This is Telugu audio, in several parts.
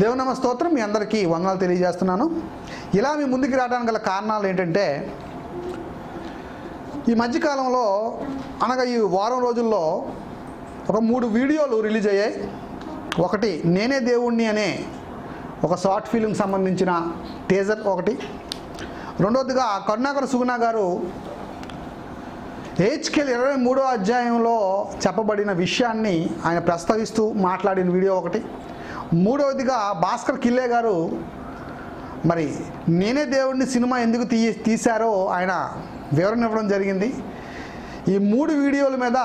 దేవునమ్మ స్తోత్రం మీ అందరికీ వందనాలు తెలియజేస్తున్నాను. ఇలా మీ ముందుకు రావడానికి గల కారణాలు ఏంటంటే ఈ మధ్యకాలంలో అనగా ఈ వారం రోజుల్లో ఒక మూడు వీడియోలు రిలీజ్ అయ్యాయి. ఒకటి నేనే దేవుణ్ణి అనే ఒక షార్ట్ ఫిలింకి సంబంధించిన టేజర్ ఒకటి. రెండవదిగా కరుణాకర్ సుగుణ గారు హెచ్కెల్ ఇరవై మూడో అధ్యాయంలో చెప్పబడిన విషయాన్ని ఆయన ప్రస్తావిస్తూ మాట్లాడిన వీడియో ఒకటి. మూడవదిగా భాస్కర్ కిల్లే గారు మరి నేనే దేవుడిని సినిమా ఎందుకు తీ తీశారో ఆయన వివరణ ఇవ్వడం జరిగింది. ఈ మూడు వీడియోల మీద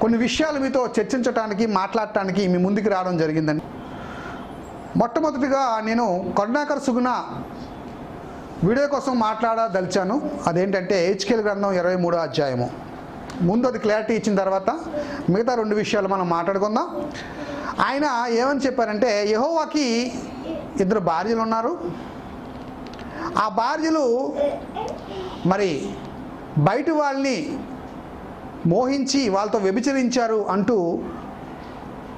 కొన్ని విషయాలు మీతో చర్చించడానికి మాట్లాడటానికి మీ ముందుకు రావడం జరిగిందండి. మొట్టమొదటిగా నేను కరుణాకర్ సుగుణ వీడియో కోసం మాట్లాడదలిచాను. అదేంటంటే హెచ్కెల్ గ్రంథం ఇరవై మూడో అధ్యాయము. ముందు అది క్లారిటీ ఇచ్చిన తర్వాత మిగతా రెండు విషయాలు మనం మాట్లాడుకుందాం. ఆయన ఏమని చెప్పారంటే యహోవాకి ఇద్దరు భార్యలు ఉన్నారు. ఆ భార్యలు మరి బయట వాళ్ళని మోహించి వాళ్ళతో వ్యభిచరించారు అంటూ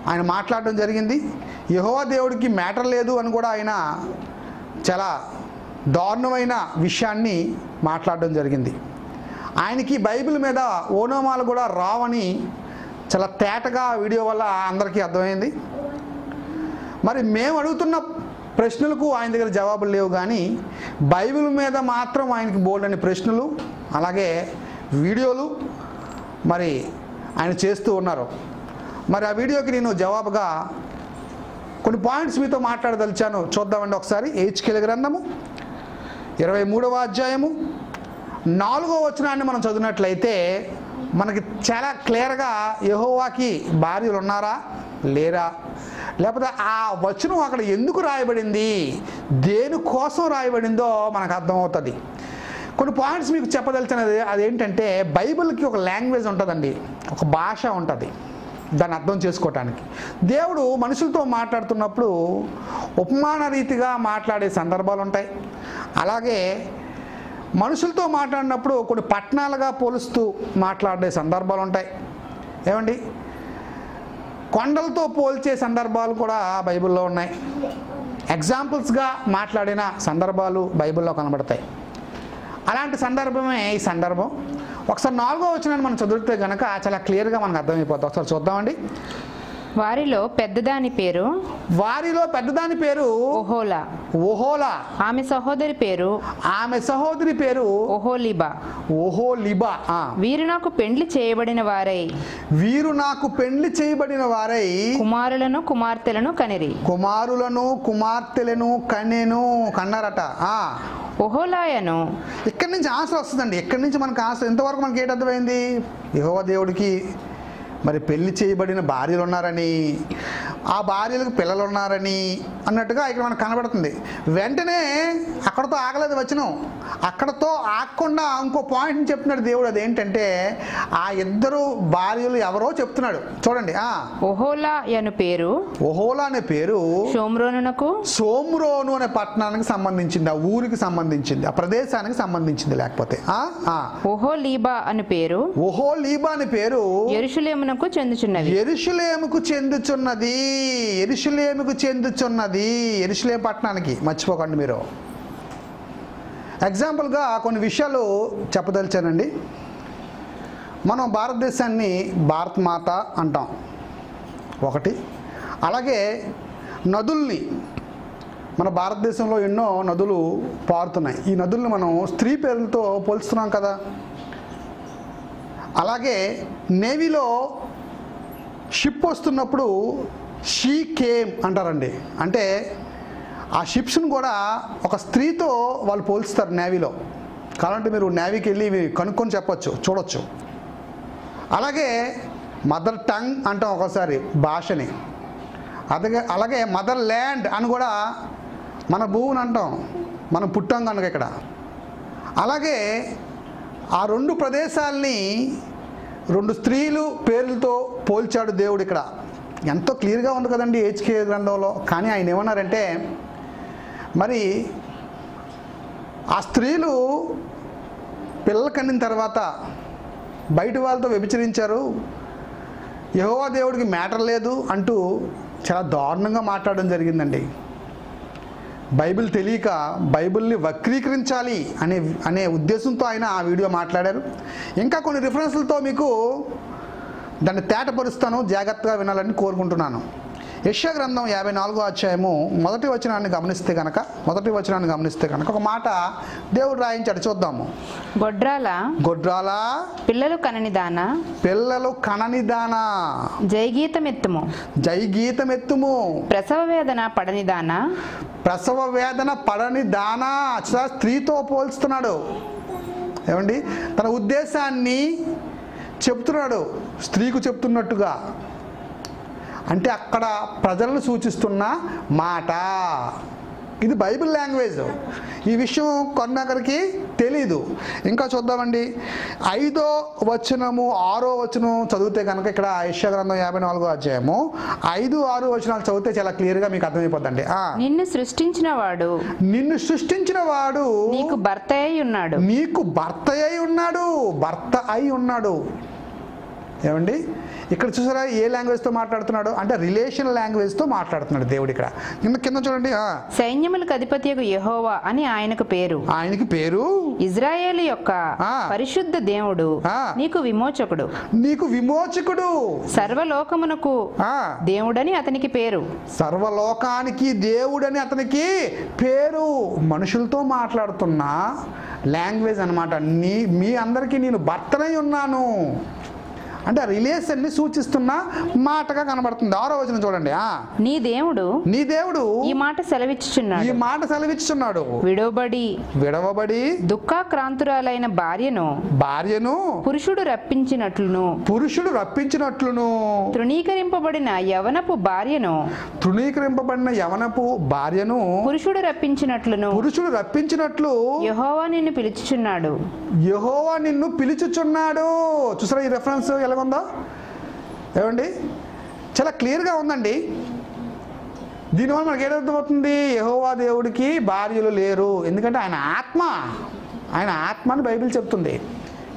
ఆయన మాట్లాడడం జరిగింది. యహోవా దేవుడికి మ్యాటర్ లేదు అని కూడా ఆయన చాలా దారుణమైన విషయాన్ని మాట్లాడడం జరిగింది. ఆయనకి బైబిల్ మీద ఓనోమాలు కూడా రావని చాలా తేటగా ఆ వీడియో వల్ల అందరికీ అర్థమైంది. మరి మేము అడుగుతున్న ప్రశ్నలకు ఆయన దగ్గర జవాబులు లేవు కానీ బైబిల్ మీద మాత్రం ఆయనకి బోల్డ్ అనే ప్రశ్నలు అలాగే వీడియోలు మరి ఆయన చేస్తూ ఉన్నారు. మరి ఆ వీడియోకి నేను జవాబుగా కొన్ని పాయింట్స్ మీతో మాట్లాడదలిచాను. చూద్దామండి ఒకసారి. హెచ్కెల్ గ్రంథము ఇరవై మూడవ అధ్యాయము నాలుగో వచనాన్ని మనం చదివినట్లయితే మనకి చాలా క్లియర్గా యహోవాకి భార్యలు ఉన్నారా లేరా? లేకపోతే ఆ వచనం అక్కడ ఎందుకు రాయబడింది? దేనికోసం రాయబడిందో మనకు అర్థమవుతుంది. కొన్ని పాయింట్స్ మీకు చెప్పదలిచినది అదేంటంటే బైబిల్కి ఒక లాంగ్వేజ్ ఉంటుందండి. ఒక భాష ఉంటుంది. దాన్ని అర్థం చేసుకోవటానికి. దేవుడు మనుషులతో మాట్లాడుతున్నప్పుడు ఉపమాన రీతిగా మాట్లాడే సందర్భాలు ఉంటాయి అలాగే మనుషులతో మాట్లాడినప్పుడు కొన్ని పట్టణాలుగా పోలుస్తూ మాట్లాడే సందర్భాలు ఉంటాయి. ఏమండి? కొండలతో పోల్చే సందర్భాలు కూడా బైబిల్లో ఉన్నాయి. ఎగ్జాంపుల్స్గా మాట్లాడిన సందర్భాలు బైబిల్లో కనబడతాయి. అలాంటి సందర్భమే ఈ సందర్భం. ఒకసారి నాలుగో వచనాన్ని మనం చదివితే కనుక చాలా క్లియర్గా మనకు అర్థమైపోతుంది ఒకసారి చూద్దామండి. వారిలో పెద్దదాని పేరు వారిలో పెద్దదాని పేరు ఓహోలా. ఓహోలా. ఆమె సహోదరి పేరు ఆమె సహోదరి పేరు ఓహోలిబా. ఓహో లిబా ఆ. వీరు నాకు పెండ్లి చేయబడిన వారై. వీరు నాకు పెండ్లి చేయబడిన వారై. కుమారులను కుమార్తెలను కనిరి. కుమారులను కుమార్తెలను కనెను కన్నారట. ఆ. ఓహోలాయను. ఇక్కడి నుంచి ఆశ వస్తుందండి. ఇక్కడి నుంచి మనకు ఆశ. ఇంతవరకు మనకి ఏంటి అర్థమైంది యహోవ దేవుడికి మరి పెళ్ళి చేయబడిన భార్యలు ఉన్నారని ఆ భార్యలకు పిల్లలు ఉన్నారని అన్నట్టుగా ఇక్కడ మనకు కనబడుతుంది. వెంటనే అక్కడతో ఆగలేదు వచ్చినాం అక్కడతో ఆగకుండా ఇంకో పాయింట్ని చెప్తున్నాడు దేవుడు. అదేంటంటే ఆ ఇద్దరు భార్యలు ఎవరో చెప్తున్నాడు. చూడండి ఆ. ఓహోలా అను పేరు. ఓహోలా అనే పేరు షోమ్రోనునకు సోమ్రోను అనే పట్టణానికి సంబంధించింది ఆ ఊరికి సంబంధించింది ఆ ప్రదేశానికి సంబంధించింది లేకపోతే ఆ ఆ. ఓహోలీబా అను పేరు. ఓహో లీబా అనే పేరు ఎరుషులేమునకు చెందుచున్నవి ఎరుషులేముకు చెందుచున్నది. ఎరుషులేముకు చెందుచున్నది. ఎరుషులేం పట్టణానికి మర్చిపోకండి మీరు. ఎగ్జాంపుల్గా కొన్ని విషయాలు చెప్పదలిచానండి. మనం భారతదేశాన్ని భారత్ మాత అంటాం. ఒకటి. అలాగే నదుల్ని మన భారతదేశంలో ఎన్నో నదులు పారుతున్నాయి. ఈ నదుల్ని మనం స్త్రీ పేర్లతో పోల్చుతున్నాం కదా. అలాగే నేవీలో షిప్ వస్తున్నప్పుడు షీ కేమ్ అంటారండి. అంటే ఆ షిప్స్ను కూడా ఒక స్త్రీతో వాళ్ళు పోల్చుతారు నేవీలో. కావాలంటే మీరు నేవీకి వెళ్ళి ఇవి కనుక్కొని చెప్పచ్చు చూడొచ్చు. అలాగే మదర్ టంగ్ అంటాం ఒకసారి భాషని. అదే అలాగే మదర్ ల్యాండ్ అని కూడా మన భూమిని అంటాం మనం పుట్టాం కనుక ఇక్కడ. అలాగే ఆ రెండు ప్రదేశాల్ని రెండు స్త్రీలు పేర్లతో పోల్చాడు దేవుడు ఇక్కడ. ఎంతో క్లియర్గా ఉంది కదండి హెచ్కే గ్రంథంలో. కానీ ఆయన ఏమన్నారంటే మరి ఆ స్త్రీలు పిల్లలు కన్నిన తర్వాత బయట వాళ్ళతో వ్యభిచరించారు. యహోవా దేవుడికి మ్యాటర్ లేదు అంటూ చాలా దారుణంగా మాట్లాడడం జరిగిందండి. బైబిల్ తెలియక బైబిల్ని వక్రీకరించాలి అనే అనే ఉద్దేశంతో ఆయన ఆ వీడియో మాట్లాడారు. ఇంకా కొన్ని రిఫరెన్స్లతో మీకు దాన్ని తేటపరుస్తాను. జాగ్రత్తగా వినాలని కోరుకుంటున్నాను. యశ్య గ్రంథం యాభై నాలుగో అధ్యాయము మొదటి వచనాన్ని గమనిస్తే కనుక మొదటి వచనాన్ని గమనిస్తే కనుక ఒక మాట దేవుడు రాయించాడు చూద్దాము. గొడ్రాల గొడ్రాల పిల్లలు కనని దాన? పిల్లలు కననిదానా జయగీతమెత్తుము. జైగీతమెత్తుము ప్రసవ వేదన పడని దాన? ప్రసవ వేదన పడని దానా? స్త్రీతో పోల్స్తున్నాడు ఏమండి? తన ఉద్దేశాన్ని చెప్తున్నాడు స్త్రీకు చెప్తున్నట్టుగా. అంటే అక్కడ ప్రజలను సూచిస్తున్న మాట. ఇది బైబిల్ లాంగ్వేజ్. ఈ విషయం కొన్నాకరికి తెలీదు. ఇంకా చూద్దామండి. ఐదో వచనము ఆరో వచనం చదివితే కనుక ఇక్కడ ఐశ్య గ్రంథం యాభై నాలుగో అధ్యాయము. ఐదు ఆరు వచనాలు చదివితే చాలా క్లియర్గా మీకు అర్థమైపోద్దండి. నిన్ను సృష్టించిన వాడు నిన్ను సృష్టించిన వాడు నీకు భర్త అయి ఉన్నాడు. నీకు భర్త అయి ఉన్నాడు. భర్త అయి ఉన్నాడు. ఏమండి? ఇక్కడ చూసారా ఏ లాంగ్వేజ్తో మాట్లాడుతున్నాడు? అంటే రిలేషన్ లాంగ్వేజ్తో మాట్లాడుతున్నాడు దేవుడు ఇక్కడ. కింద కింద చూడండి సైన్యములకు అధిపతియకు యెహోవా అని ఆయనకు పేరు. ఆయనకి పేరు? ఇజ్రాయేలు యొక్క. పరిశుద్ధ దేవుడు. నీకు విమోచకుడు. నీకు విమోచకుడు. సర్వలోకమునకు ఆ, దేవుడని అతనికి పేరు. సర్వలోకానికి దేవుడని అతనికి పేరు. మనుషులతో మాట్లాడుతున్న లాంగ్వేజ్ అనమాట నీ మీ అందరికీ నేను భర్తనై ఉన్నాను. అంటే ఆ రిలేషన్ని సూచిస్తున్న మాటగా కనబడుతుంది. ఆరో వచనం చూడండి ఆ. నీ దేవుడు నీ దేవుడు ఈ మాట సెలవిచ్చుచున్నాడు. ఈ మాట సెలవిచ్చుచున్నాడు. విడవబడి విడవబడి దుఃఖాక్రాంతురాలైన భార్యను భార్యను పురుషుడు రప్పించినట్లును. పురుషుడు రప్పించినట్లును. తృణీకరింపబడిన యవనపు భార్యను తృణీకరింపబడిన యవనపు భార్యను పురుషుడు రప్పించినట్లును. పురుషుడు రప్పించినట్లు యెహోవా నిన్ను పిలుచుచున్నాడు. యహోవా నిన్ను పిలుచుచున్నాడు. చూసారా ఈ రెఫరెన్స్ ఉందో? ఏమండి? చాలా క్లియర్గా ఉందండి. దీనివల్ల మనకి ఏదర్థమవుతుంది యహోవా దేవుడికి భార్యలు లేరు. ఎందుకంటే ఆయన ఆత్మ. ఆయన ఆత్మ అని బైబిల్ చెప్తుంది.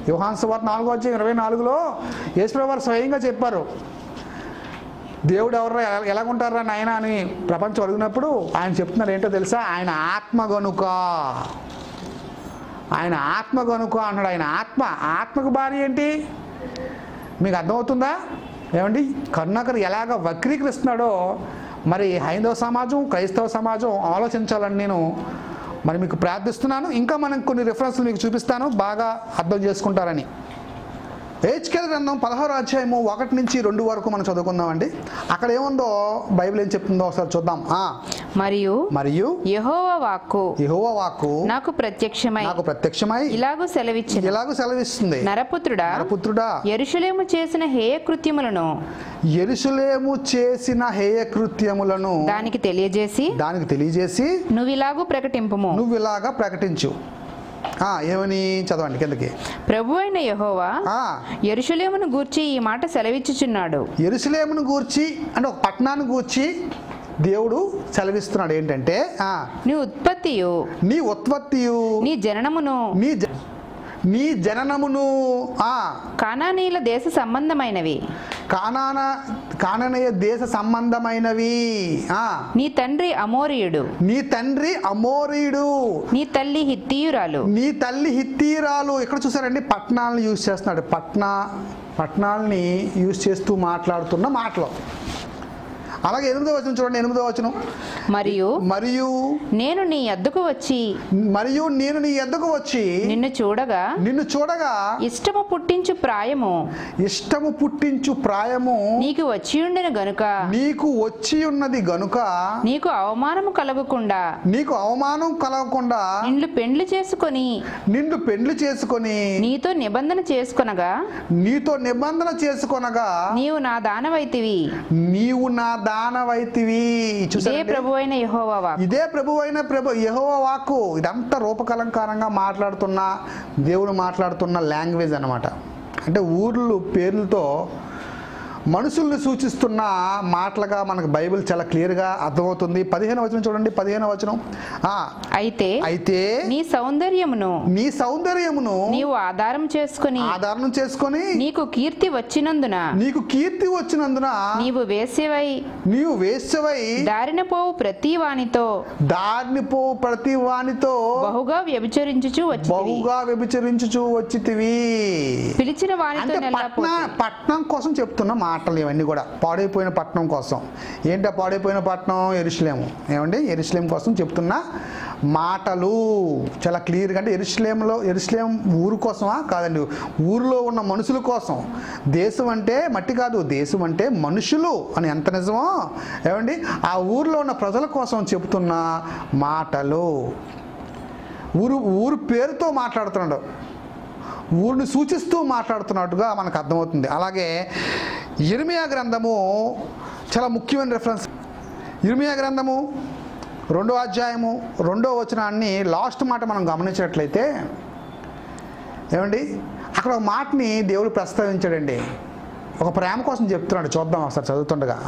యోహాన్ వారు నాలుగో వచ్చి ఇరవై నాలుగులో యేసుప్రభు వారు స్వయంగా చెప్పారు. దేవుడు ఎవరు ఎలాగుంటారా నాయన అని ప్రపంచం అడిగినప్పుడు ఆయన చెప్తున్నారు ఏంటో తెలుసా? ఆయన ఆత్మ గనుక. ఆయన ఆత్మ గనుక అన్నాడు ఆయన ఆత్మ. ఆత్మకు భార్య ఏంటి? మీకు అర్థమవుతుందా? ఏమండి? కరుణాకర్ ఎలాగ వక్రీకరిస్తున్నాడో మరి హైందవ సమాజం క్రైస్తవ సమాజం ఆలోచించాలని నేను మరి మీకు ప్రార్థిస్తున్నాను. ఇంకా మనం కొన్ని రిఫరెన్స్లు మీకు చూపిస్తాను. బాగా అర్థం చేసుకుంటారని. హెచ్కెల్ గ్రంథం పదహారు అధ్యాయము ఒకటి నుంచి రెండు వరకు మనం చదువుకుందామండి. అక్కడ ఏముందో బైబిల్ ఏం చెప్తుందో ఒకసారి చూద్దాం. ఆ, మరియు మరియు యెహోవా వాక్కు యెహోవా వాక్కు నాకు ప్రత్యక్షమై నాకు ప్రత్యక్షమై ఇలాగూ సెలవిచ్చిన. ఎలాగూ సెలవిస్తుంది. నరపుత్రుడా పుత్రుడా ఎరుషలేము చేసిన హేయ కృత్యములను ఎరుసలేము చేసిన హేయ కృత్యములను దానికి తెలియజేసి దానికి తెలియజేసి నువ్వు ఇలాగూ ప్రకటింపుము. నువ్వు ఇలాగా ప్రకటించు. ఏమని చదవండి కిందకి. ప్రభు అయిన యెహోవా ఎరుషలేమును గూర్చి ఈ మాట సెలవిచ్చుచున్నాడు. ఎరుసలేమును గూర్చి అంటే ఒక పట్టణాన్ని గూర్చి దేవుడు సెలవిస్తున్నాడు ఏంటంటే నీ ఉత్పత్తియు నీ ఉత్పత్తియు నీ జననమును నీ నీ జననమును ఆ కానానీల దేశ సంబంధమైనవి. కానాన కాననీయ దేశ సంబంధమైనవి ఆ. నీ తండ్రి అమోరియుడు. నీ తండ్రి అమోరీయుడు. నీ తల్లి హిత్తియురాలు. నీ తల్లి హిత్తీరాలు ఇక్కడ చూసారండి పట్టణాలను యూజ్ చేస్తున్నాడు. పట్న పట్టణాలని యూజ్ చేస్తూ మాట్లాడుతున్న మాటలు. అలాగే ఎనిమిదో వచనం చూడండి ఎనిమిదో వచనం. మరియు మరియు నేను నీ అద్దకు వచ్చి మరియు నేను నీ ఎద్దకు వచ్చి నిన్ను చూడగా నిన్ను చూడగా ఇష్టము పుట్టించు ప్రాయము. ఇష్టము పుట్టించు ప్రాయము నీకు వచ్చియుండిన గనుక నీకు వచ్చి ఉన్నది గనుక నీకు అవమానము కలగకుండా నీకు అవమానం కలగకుండా నిన్ను పెండ్లి చేసుకొని నిన్ను పెండ్లి చేసుకొని నీతో నిబంధన చేసుకొనగా నీతో నిబంధన చేసుకొనగా నీవు నా దానవైతివి. నీవు నా దానవైతివి ఇదే చూసారా ప్రభు అయిన. ఇదే ప్రభు అయిన ప్రభు యహోవ వాక్కు. ఇదంతా రూపకలంకారంగా మాట్లాడుతున్న దేవుడు మాట్లాడుతున్న లాంగ్వేజ్ అన్నమాట. అంటే ఊర్లు పేర్లతో మనుషుల్ని సూచిస్తున్న మాటలుగా మనకు బైబిల్ చాలా క్లియర్గా అర్థమవుతుంది. పదిహేను వచనం చూడండి పదిహేను వచనం. ఆ, అయితే అయితే నీ సౌందర్యమును నీ సౌందర్యమును నీవు ఆధారం చేసుకుని ఆధారం చేసుకొని నీకు కీర్తి వచ్చినందున నీకు కీర్తి వచ్చినందున నీవు వేసేవై నీవు వేశ్యవై దారిన పోవు ప్రతి వానితో దారిని పో ప్రతి వానితో బహుగా వ్యభిచరించుచు వచ్చి బహుగా వ్యభిచరించుచు వచ్చితివి. పిలిచిన వానితో పట్న పట్నం కోసం చెప్తున్న మాటలు ఇవన్నీ కూడా. పాడైపోయిన పట్నం కోసం. ఏంటో పాడైపోయిన పట్టణం? ఎరుశ్లేము ఏమండి? ఎరుశ్లేం కోసం చెప్తున్న మాటలు. చాలా క్లియర్గా అంటే ఎరుశ్లేంలో ఎరుశ్లేం ఊరు కోసమా? కాదండి. ఊరిలో ఉన్న మనుషుల కోసం. దేశం అంటే మట్టి కాదు. దేశం అంటే మనుషులు అని ఎంత నిజమో? ఏమండి? ఆ ఊరిలో ఉన్న ప్రజల కోసం చెప్తున్న మాటలు. ఊరు ఊరు పేరుతో మాట్లాడుతున్నాడు. ఊరిని సూచిస్తూ మాట్లాడుతున్నట్టుగా మనకు అర్థమవుతుంది. అలాగే ఇర్మియా గ్రంథము చాలా ముఖ్యమైన రెఫరెన్స్ ఇర్మియా గ్రంథము రెండో అధ్యాయము రెండో వచనాన్ని లాస్ట్ మాట మనం గమనించినట్లయితే ఏమండి? అక్కడ ఒక మాటని దేవుడు ప్రస్తావించాడండి. ఒక ప్రేమ కోసం చెప్తున్నాడు చూద్దాం ఒకసారి చదువుతుండగా.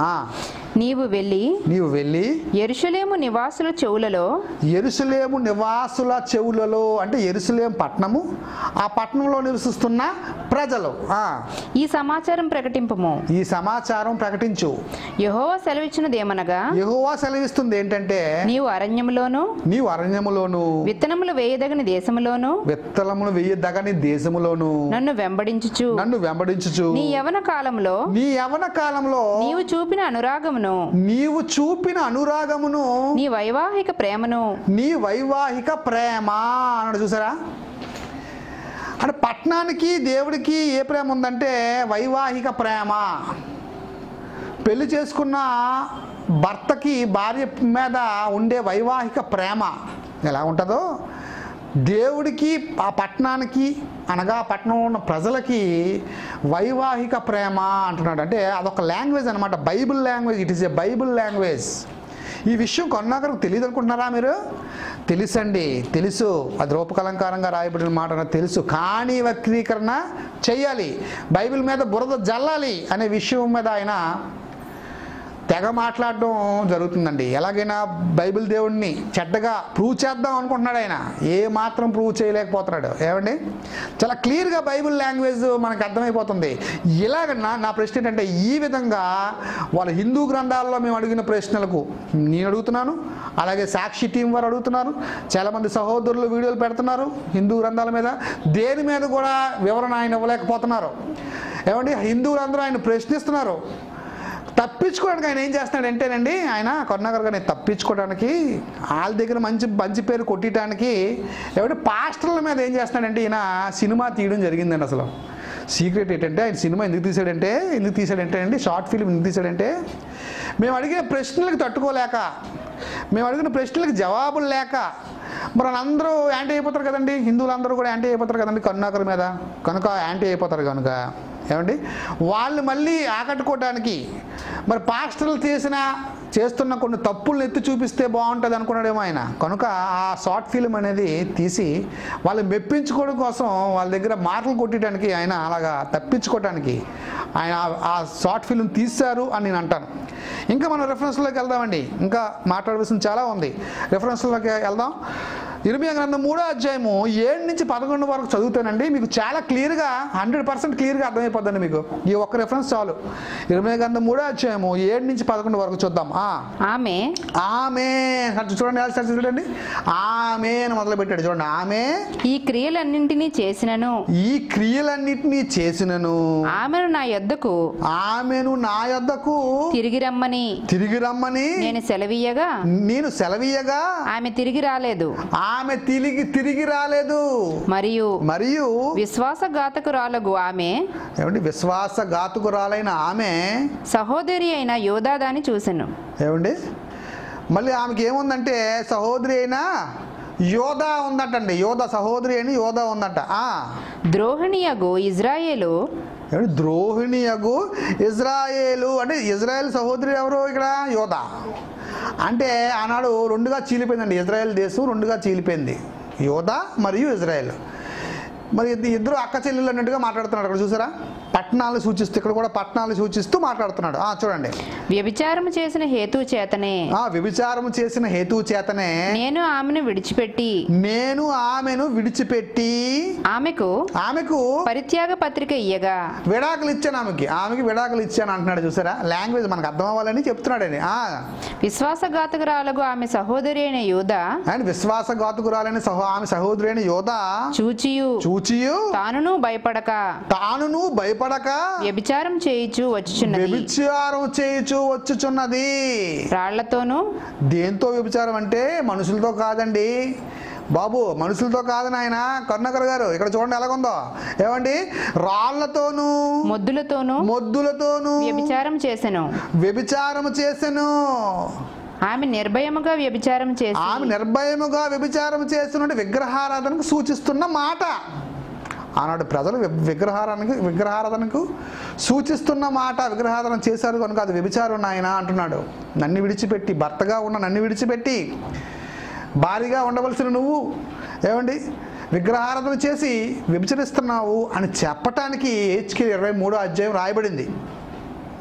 నీవు వెళ్ళి నీవు వెళ్ళి ఎరుషలేము నివాసుల చెవులలో ఎరుసలేము నివాసుల చెవులలో అంటే ఎరుసలేం పట్టణము ఆ పట్టణంలో నివసిస్తున్న ప్రజలు. ఈ సమాచారం ప్రకటింపము. ఈ సమాచారం ప్రకటించు. యెహోవా సెలవిచ్చినదేమనగా యెహోవా సెలవిస్తుంది ఏంటంటే నీవు అరణ్యములోను నీవు అరణ్యములోను విత్తనములు వేయదగిన దేశములోను విత్తలమును వెయ్యదగని దేశములోను నన్ను వెంబడించుచు. నన్ను వెంబడించుచు. నీ యవన కాలంలో నీ యవన కాలంలో నీవు చూపిన అనురాగమును నీవు చూపిన అనురాగమును. నీ వైవాహిక ప్రేమను. నీ వైవాహిక ప్రేమ అన్నాడు చూసారా? అంటే పట్టణానికి దేవుడికి ఏ ప్రేమ ఉందంటే వైవాహిక ప్రేమ. పెళ్ళి చేసుకున్న భర్తకి భార్య మీద ఉండే వైవాహిక ప్రేమ. ఎలా ఉంటుందో? దేవుడికి ఆ పట్టణానికి అనగా ఆ పట్టణంలో ఉన్న ప్రజలకి వైవాహిక ప్రేమ అంటున్నాడు. అంటే అదొక లాంగ్వేజ్ అనమాట bible language it is a bible language ఈ విషయం కొన్నాకరకు తెలియదు అనుకుంటున్నారా మీరు? తెలుసండి. తెలుసు. అది రూపకలంకారంగా రాయబడిన మాట నాకు తెలుసు. కానీ వక్రీకరణ చేయాలి బైబిల్ మీద బురద జల్లాలి అనే విషయం మీద ఆయన తెగ మాట్లాడడం జరుగుతుందండి. ఎలాగైనా బైబిల్ దేవుడిని చెడ్డగా ప్రూవ్ చేద్దాం అనుకుంటున్నాడు ఆయన. ఏ మాత్రం ప్రూవ్ చేయలేకపోతున్నాడు. ఏమండి? చాలా క్లియర్గా బైబిల్ లాంగ్వేజ్ మనకు అర్థమైపోతుంది. ఇలాగ నా నా ప్రశ్న ఏంటంటే ఈ విధంగా వాళ్ళ హిందూ గ్రంథాల్లో మేము అడిగిన ప్రశ్నలకు నేను అడుగుతున్నాను అలాగే సాక్షి టీం వారు అడుగుతున్నారు చాలామంది సహోదరులు వీడియోలు పెడుతున్నారు హిందూ గ్రంథాల మీద. దేని మీద కూడా వివరణ ఆయన ఇవ్వలేకపోతున్నారు. ఏమండి? హిందువులందరూ ఆయన ప్రశ్నిస్తున్నారు. తప్పించుకోవడానికి ఆయన ఏం చేస్తున్నాడంటేనండి ఆయన కరుణాకర్ గారిని తప్పించుకోవడానికి వాళ్ళ దగ్గర మంచి మంచి పేరు కొట్టడానికి ఎవరి పాస్టర్ల మీద ఏం చేస్తున్నాడంటే ఈయన సినిమా తీయడం జరిగిందండి అసలు. సీక్రెట్ ఏంటంటే ఆయన సినిమా ఎందుకు తీసాడంటే ఎందుకు తీసాడంటే అండి షార్ట్ ఫిల్మ్ ఎందుకు తీసాడంటే మేము అడిగిన ప్రశ్నలకు తట్టుకోలేక మేము అడిగిన ప్రశ్నలకు జవాబులు లేక మరి అందరూ యాంటీ అయిపోతారు కదండి హిందువులందరూ కూడా యాంటీ అయిపోతారు కదండి కరుణాకర్ మీద. కనుక యాంటీ అయిపోతారు కనుక ఏమండి? వాళ్ళు మళ్ళీ ఆకట్టుకోవడానికి మరి పాస్టర్లు చేసిన చేస్తున్న కొన్ని తప్పులను ఎత్తి చూపిస్తే బాగుంటుంది అనుకున్నాడేమో ఆయన. కనుక ఆ షార్ట్ ఫిల్మ్ అనేది తీసి వాళ్ళు మెప్పించుకోవడం కోసం వాళ్ళ దగ్గర మాటలు కొట్టడానికి ఆయన అలాగా తప్పించుకోవడానికి ఆయన ఆ- షార్ట్ ఫిల్మ్ తీశారు అని నేను అంటాను. ఇంకా మనం రెఫరెన్స్లోకి వెళ్దామండి. ఇంకా మాట్లాడవలసిన చాలా ఉంది. రెఫరెన్స్లోకి వెళ్దాం. ఇరవై గ్రంథం మూడో అధ్యాయము ఏడు నుంచి పదకొండు వరకు చదువుతానండి. మీకు చాలా క్లియర్గా హండ్రెడ్ పర్సెంట్ క్లియర్గా అర్థమైపోద్దండి మీకు. ఈ ఒక్క రెఫరెన్స్ చాలు. ఇరవై గ్రంథం మూడో అధ్యాయము ఏడు నుంచి పదకొండు వరకు చూద్దాం. ఆ, ఆమె ఆమె చూడండి ఎలా చూడండి. ఆమె అని మొదలు పెట్టాడు చూడండి ఆమె ఈ క్రియలన్నింటినీ చేసినను. ఈ క్రియలన్నిటినీ చేసినను. ఆమెను నా యొద్దకు ఆమెను నా యొద్దకు తిరిగి రమ్మని. తిరిగి రమ్మని. నేను సెలవీయగా. నేను సెలవీయగా. ఆమె తిరిగి రాలేదు. ఆమె తిరిగి తిరిగి రాలేదు. మరియు మరియు విశ్వాసఘాతకురాలగు ఆమె ఏమండి? విశ్వాసఘాతుకురాలైన ఆమె సహోదరి అయిన యోదాదాని చూసెను. ఏమండి? మళ్ళీ ఆమెకి ఏముందంటే సహోదరి అయిన యోధ ఉందటండి. యోధ సహోదరి అని యోధ ఉందట. ఆ, ద్రోహిణియగు ఇజ్రాయేలు ఏమంటే ద్రోహిణి ఇజ్రాయేలు. అంటే ఇజ్రాయేల్ సహోదరి ఎవరు ఇక్కడ? యోధ అంటే ఆనాడు రెండుగా చీలిపోయిందండి. ఇజ్రాయెల్ దేశం రెండుగా చీలిపోయింది. యోధ మరియు ఇజ్రాయెల్. మరి ఇద్ద- ఇద్దరు అక్క చెల్లెలు అన్నట్టుగా మాట్లాడుతున్నాడు అక్కడ చూసారా? పట్టణాలు సూచిస్తూ ఇక్కడ కూడా పట్టణాలు సూచిస్తూ మాట్లాడుతున్నాడు. ఆ చూడండి. వ్యభిచారము చేసిన హేతు చేతనే. ఆ వ్యభిచారం చేసిన హేతువు చేతనే నేను ఆమెను విడిచిపెట్టి. నేను ఆమెను విడిచిపెట్టి ఆమెకు ఆమెకు పరిత్యాగ పత్రిక ఇయ్యగా. విడాకులు ఇచ్చాను ఆమెకి. ఆమెకి విడాకులు ఇచ్చాను అంటున్నాడు చూసారా? లాంగ్వేజ్ మనకు అర్థం అవ్వాలని చెప్తున్నాడని ఆ. విశ్వాసఘాతకురాలకు ఆమె సహోదరి అయిన యూద అండ్ విశ్వాసఘాతుకురాలని సహో ఆమె సహోదరైన యోధ చూచియు. తానును భయపడక. తానును భయపడక? వ్యభిచారం చేయిచు వచ్చుచున్నది. వ్యభిచారం చేయుచు వచ్చుచున్నది. రాళ్ళతోనూ? దేంతో వ్యభిచారం అంటే మనుషులతో కాదండి. బాబు మనుషులతో కాదు నాయన. కరుణాకర్ గారు ఇక్కడ చూడండి ఎలాగుందో. ఏమండి? రాళ్ళతోనూ? మొద్దులతోనూ? మొద్దులతోనూ? వ్యభిచారం చేసెను. వ్యభిచారం చేసెను. ఆమె నిర్భయముగా వ్యభిచారం చేసి ఆమె నిర్భయముగా వ్యభిచారం చేస్తున్నట్టు విగ్రహారాధనకు సూచిస్తున్న మాట. ఆనాడు ప్రజలు వి- విగ్రహారానికి విగ్రహారాధనకు సూచిస్తున్న మాట విగ్రహారాధన చేశారు కనుక అది వ్యభిచారం నాయన అంటున్నాడు. నన్ను విడిచిపెట్టి భర్తగా ఉన్న నన్ను విడిచిపెట్టి భారీగా ఉండవలసిన నువ్వు ఏమండి? విగ్రహారాధన చేసి విభచరిస్తున్నావు అని చెప్పటానికి హెచ్కి ఇరవై మూడో అధ్యాయం రాయబడింది.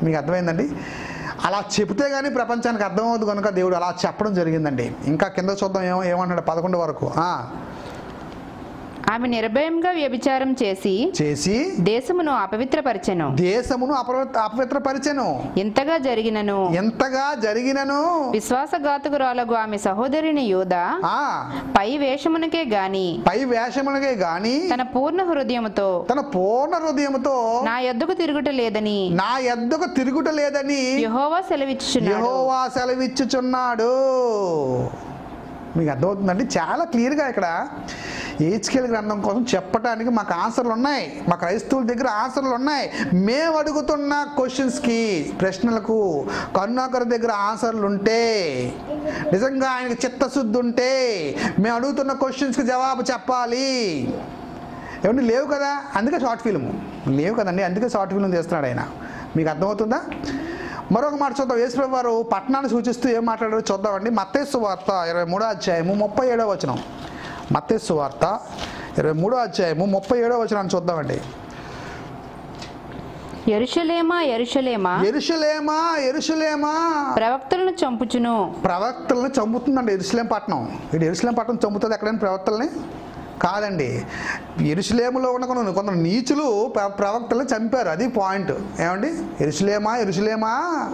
మీకు అర్థమైందండి? అలా చెబితే కానీ ప్రపంచానికి అర్థమవుతుంది కనుక దేవుడు అలా చెప్పడం జరిగిందండి. ఇంకా కింద చూద్దాం ఏమో ఏమన్నాడు పదకొండు వరకు? ఆమె నిర్భయంగా వ్యభిచారం చేసి చేసి దేశమును అపవిత్రపరిచెను. దేశమును అపవిత్ర అపవిత్రపరిచెను. ఇంతగా జరిగినను? ఎంతగా జరిగినను? విశ్వాసఘాతకురాలకు ఆమె సహోదరిని యూద ఆ. పై వేషమునకే గాని పై వేషమునకే గాని తన పూర్ణ హృదయముతో తన పూర్ణ హృదయముతో నా యొద్దకు తిరుగుట లేదని నా ఎద్దకు తిరుగుట లేదని యెహోవా సెలవిచ్చుచున్నాడు. యెహోవా సెలవిచ్చుచున్నాడు. మీకు అర్థమవుతుందండి? చాలా క్లియర్గా ఇక్కడ ఏజ్కేల్ గ్రంథం కోసం చెప్పడానికి మాకు ఆన్సర్లు ఉన్నాయి మా క్రైస్తవుల దగ్గర ఆన్సర్లు ఉన్నాయి మేము అడుగుతున్న క్వశ్చన్స్కి ప్రశ్నలకు కరుణాకర్ దగ్గర ఆన్సర్లు ఉంటే నిజంగా ఆయనకి చిత్తశుద్ధి ఉంటే మేము అడుగుతున్న క్వశ్చన్స్కి జవాబు చెప్పాలి. ఏమండి లేవు కదా? అందుకే షార్ట్ ఫిల్మ్. లేవు కదండి అందుకే షార్ట్ ఫిల్మ్ చేస్తున్నాడు ఆయన. మీకు అర్థమవుతుందా? మరొక మాట చూద్దాం. యేసుప్రభు వారు పట్టణాన్ని సూచిస్తూ ఏం మాట్లాడారో చూద్దామండి. మత్తేసు వార్త ఇరవై మూడో అధ్యాయము ముప్పై ఏడో వచనం. మత్తేసు వార్త ఇరవై మూడో అధ్యాయము ముప్పై ఏడో వచనాన్ని చూద్దామండి. ఎరుషలేమా ఎరుషలేమా? ఎరుషలేమా ఎరుషలేమా? ప్రవక్తలను చంపుచును. ప్రవక్తలను చంపుతుందండి ఎరుసలేం పట్టణం. ఇది ఎరుసలేం పట్టణం చంపుతుంది ఎక్కడైనా ప్రవక్తల్ని? కాదండి. ఎరుసలేములో ఉన్న కొన్ని కొందరు నీచులు ప్ర- ప్రవక్తలను చంపారు. అది పాయింట్. ఏమండి? ఎరుసలేమా ఎరుసలేమా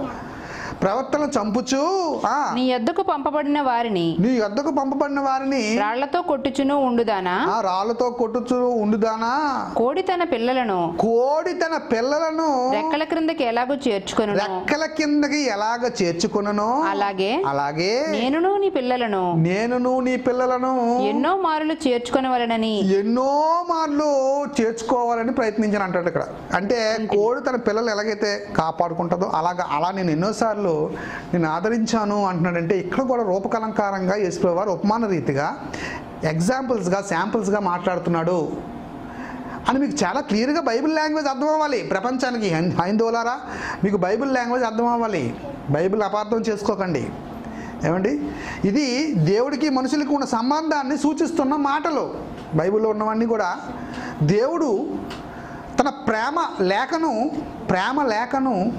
ప్రవక్తలను చంపుచు ఆ, నీ యొద్దకు పంపబడిన వారిని నీ యొద్దకు పంపబడిన వారిని రాళ్ళతో కొట్టుచును ఉండుదానా? ఆ రాళ్ళతో కొట్టుచు ఉండుదానా? కోడి తన పిల్లలను కోడి తన పిల్లలను రెక్కల క్రిందకి ఎలాగో చేర్చుకొను రెక్కల కిందకి ఎలాగ చేర్చుకునను? అలాగే అలాగే నేనును నీ పిల్లలను నేనును నీ పిల్లలను ఎన్నో మారులు చేర్చుకొనవలనని. ఎన్నో మార్లు చేర్చుకోవాలని ప్రయత్నించాను అంటాడు ఇక్కడ. అంటే కోడి తన పిల్లలు ఎలాగైతే కాపాడుకుంటుందో అలాగా అలా నేను ఎన్నోసార్లు నేను ఆదరించాను అంటున్నాడంటే ఇక్కడ కూడా రూపకలంకారంగా యేసుప్రభు ఉపమాన రీతిగా ఎగ్జాంపుల్స్గా శాంపుల్స్గా మాట్లాడుతున్నాడు. అని మీకు చాలా క్లియర్గా బైబిల్ లాంగ్వేజ్ అర్థం అవ్వాలి ప్రపంచానికి హైందోలారా మీకు బైబిల్ లాంగ్వేజ్ అర్థం అవ్వాలి బైబిల్ అపార్థం చేసుకోకండి. ఏమండి? ఇది దేవుడికి మనుషులకి ఉన్న సంబంధాన్ని సూచిస్తున్న మాటలు. బైబిల్లో ఉన్నవన్నీ కూడా. దేవుడు తన ప్రేమ లేఖను ప్రేమ లేఖను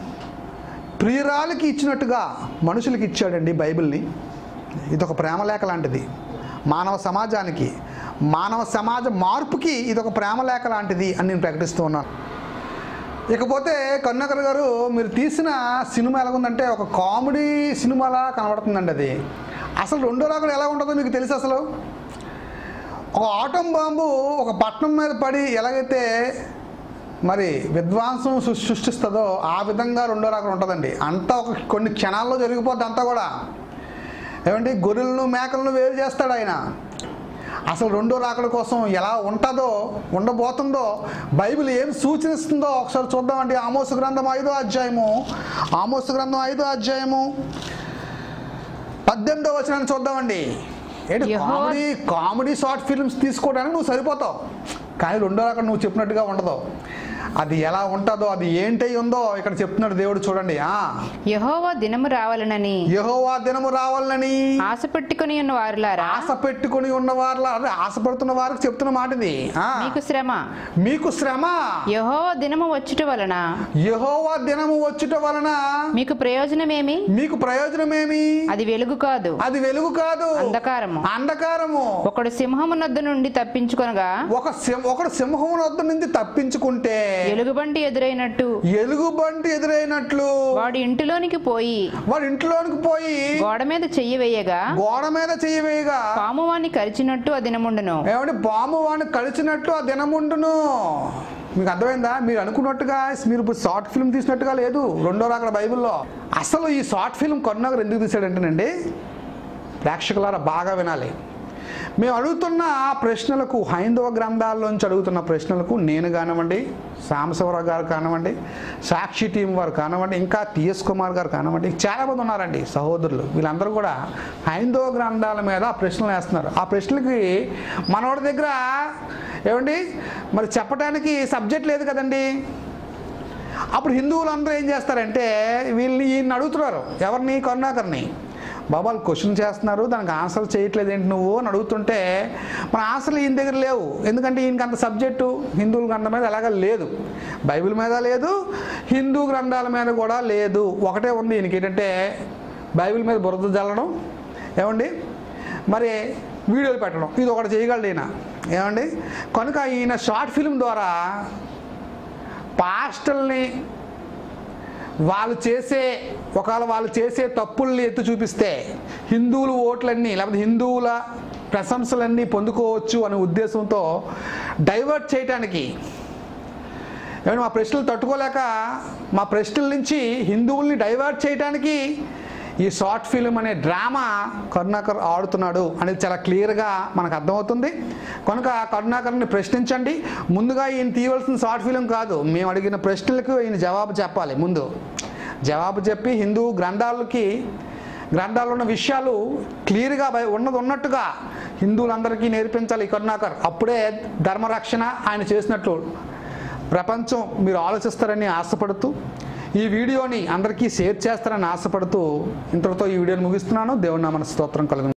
ప్రియురాలకి ఇచ్చినట్టుగా మనుషులకి ఇచ్చాడండి బైబిల్ని. ఇది ఒక లాంటిది. మానవ సమాజానికి మానవ సమాజ మార్పుకి ఇది ఒక లాంటిది అని నేను ప్రకటిస్తూ ఉన్నాను. ఇకపోతే కరుణాకర్ గారు మీరు తీసిన సినిమా ఎలా ఉందంటే ఒక కామెడీ సినిమాలా కనబడుతుందండి అది. అసలు రెండో రాకుడు ఎలా ఉంటుందో మీకు తెలుసు అసలు? ఒక ఆటం బాంబు ఒక పట్నం మీద పడి ఎలాగైతే మరి విధ్వంసం సృ- సృష్టిస్తుందో ఆ విధంగా రెండో రకం ఉంటుందండి. అంతా ఒక కొన్ని క్షణాల్లో జరిగిపోద్ది అంతా కూడా. ఏమంటే గొర్రెలను మేకలను వేరు చేస్తాడు ఆయన. అసలు రెండో రాకడ కోసం ఎలా ఉంటుందో ఉండబోతుందో బైబిల్ ఏం సూచనిస్తుందో ఒకసారి చూద్దామండి. ఆమోసు గ్రంథం ఐదో అధ్యాయము. ఆమోసు గ్రంథం ఐదో అధ్యాయము. పద్దెనిమిదో వచనాన్ని చూద్దామండి. ఏంటి కామెడీ కామెడీ షార్ట్ ఫిల్మ్స్ తీసుకోవడానికి నువ్వు సరిపోతావు. కానీ రెండో రకం నువ్వు చెప్పినట్టుగా ఉండదు. అది ఎలా ఉంటుందో అది ఏంటై ఉందో ఇక్కడ చెప్తున్నాడు దేవుడు చూడండి. ఆ యహోవా దినము రావాలనని. యెహోవా దినము రావాలని ఆశ పెట్టుకుని ఉన్న వారులారా? ఆశ పెట్టుకుని ఉన్న వారు అదే ఆశపడుతున్న వారికి చెప్తున్న మాట ఇది ఆ, మీకు శ్రమ. మీకు శ్రమ. యహోవా దినము వచ్చుట వలన. యెహోవా దినము వచ్చుట వలన. మీకు ప్రయోజనమేమి? మీకు ప్రయోజనమేమి? అది వెలుగు కాదు. అది వెలుగు కాదు. అంధకారము. అంధకారము. ఒకడు సింహము నద్ద నుండి తప్పించుకొనగా ఒక సింహ ఒకడు సింహం వద్ద నుంచి తప్పించుకుంటే ఎలుగుబంటి ఎదురైనట్టు. ఎలుగుబంటి ఎదురైనట్లు. వాడు ఇంటిలోనికి పోయి వాడు ఇంట్లోనికి పోయి గోడ మీద చెయ్యి వేయగా గోడ మీద చెయ్యి వేయగా. పాము వాణ్ణి కరిచినట్టు ఆ దినముండును. ఏమంటే పాము వాడిని కలిసినట్లు ఆ దినముండును. మీకు అర్థమైందా? మీరు అనుకున్నట్టుగా మీరు ఇప్పుడు షార్ట్ ఫిల్మ్ తీసినట్టుగా లేదు. రెండో రాకడ బైబిల్లో. అసలు ఈ షార్ట్ ఫిల్మ్ కొన్నాగర్ ఎందుకు తీశాడంటేనండి ప్రేక్షకులారా బాగా వినాలి. మేము అడుగుతున్న ప్రశ్నలకు హైందవ గ్రంథాల్లోంచి అడుగుతున్న ప్రశ్నలకు నేను కానివ్వండి సాంబశివరావు గారు కానివ్వండి సాక్షి టీం వారు కానివ్వండి ఇంకా టిఎస్ కుమార్ గారు కానివ్వండి చాలామంది ఉన్నారండి సహోదరులు. వీళ్ళందరూ కూడా హైందవ గ్రంథాల మీద ప్రశ్నలు వేస్తున్నారు. ఆ ప్రశ్నలకి మనోడి దగ్గర ఏమండి మరి చెప్పడానికి సబ్జెక్ట్ లేదు కదండి. అప్పుడు హిందువులు అందరూ ఏం చేస్తారంటే వీళ్ళని ఈయన అడుగుతున్నారు. ఎవరిని? కరుణాకర్ని. బాబాలు క్వశ్చన్ చేస్తున్నారు దానికి ఆన్సర్ చేయట్లేదు ఏంటి నువ్వు అని అడుగుతుంటే మన ఆన్సర్లు ఈయన దగ్గర లేవు. ఎందుకంటే ఈయనకి అంత సబ్జెక్టు హిందువుల గ్రంథం మీద ఎలాగ లేదు. బైబిల్ మీద లేదు హిందూ గ్రంథాల మీద కూడా లేదు. ఒకటే ఉంది ఈయనకి ఏంటంటే బైబిల్ మీద బురద జల్లడం. ఏమండి? మరి వీడియోలు పెట్టడం. ఇది ఒకటి చేయగలడు ఈయన. ఏమండి? కనుక ఈయన షార్ట్ ఫిల్మ్ ద్వారా పాస్టల్ని వాళ్ళు చేసే ఒకవేళ వాళ్ళు చేసే తప్పుల్ని ఎత్తు చూపిస్తే హిందువులు ఓట్లన్నీ లేకపోతే హిందువుల ప్రశంసలన్నీ పొందుకోవచ్చు అనే ఉద్దేశంతో డైవర్ట్ చేయటానికి ఏమంటే మా ప్రశ్నలు తట్టుకోలేక మా ప్రశ్నల నుంచి హిందువుల్ని డైవర్ట్ చేయడానికి ఈ షార్ట్ ఫిల్మ్ అనే డ్రామా కరుణాకర్ ఆడుతున్నాడు అనేది చాలా క్లియర్గా మనకు అర్థమవుతుంది. కనుక కరుణాకర్ని ప్రశ్నించండి. ముందుగా ఈయన తీయవలసిన షార్ట్ ఫిల్మ్ కాదు. మేము అడిగిన ప్రశ్నలకు ఈయన జవాబు చెప్పాలి. ముందు జవాబు చెప్పి హిందూ గ్రంథాలకి గ్రంథాల్లో ఉన్న విషయాలు క్లియర్గా బై- ఉన్నది ఉన్నట్టుగా హిందువులందరికీ నేర్పించాలి ఈ కరుణాకర్. అప్పుడే ధర్మరక్షణ ఆయన చేసినట్లు ప్రపంచం మీరు ఆలోచిస్తారని ఆశపడుతూ ఈ వీడియోని అందరికీ షేర్ చేస్తారని ఆశపడుతూ ఇంతటితో ఈ వీడియోని ముగిస్తున్నాను. దేవుని నామన స్తోత్రం కలుగు